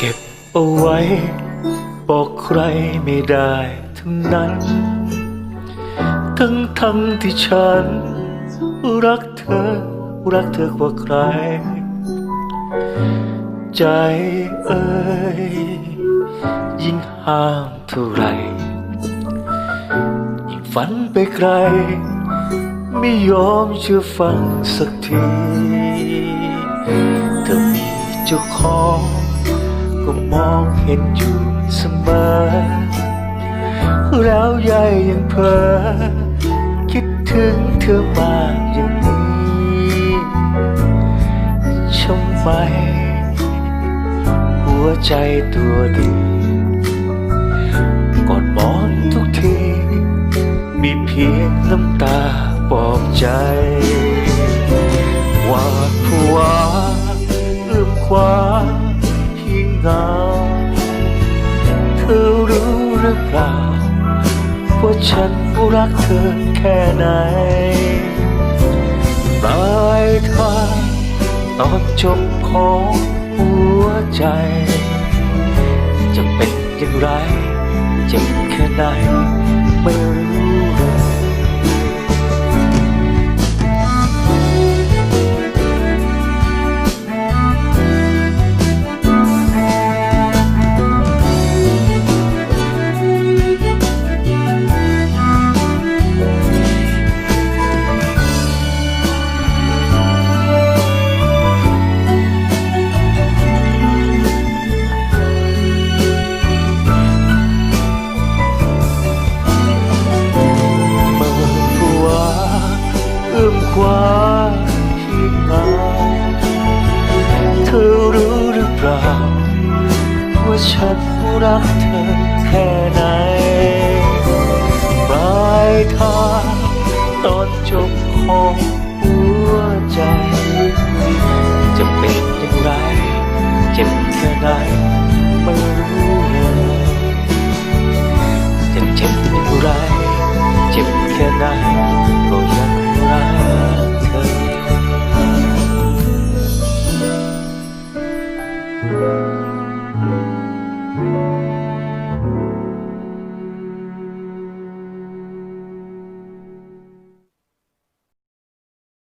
เก็บเอาไว้ บอกใครไม่ได้ทั้งนั้น ทั้งทั้งที่ฉัน รักเธอ รักเธอกว่าใคร ใจเอ่ยยิ่งห้ามเท่าไรยิ่งฝันไปไกล ไม่ยอมเชื่อฟังสักที เธอมีเจ้าของ ก็มองเห็นอยู่เสมอ แล้วยายยังเพอคิดถึงเธอมากอย่างนี้ทำไม หัวใจตัวดีกอนมอนทุกที มีเพียงน้ำตาปลอบใจวาดผวาเอื้อมคว้า รือเปล่า ว่าฉันรักเธอแค่ไหนปลายทางตอนจบของหัวใจ จะเป็นอย่างไรเจ็บแค่ไหนไม่ร ว้าที่งาเธอรู้หรือเปล่า ว่าฉันรักเธอแค่ไหนปลายทางตอนจบของ Música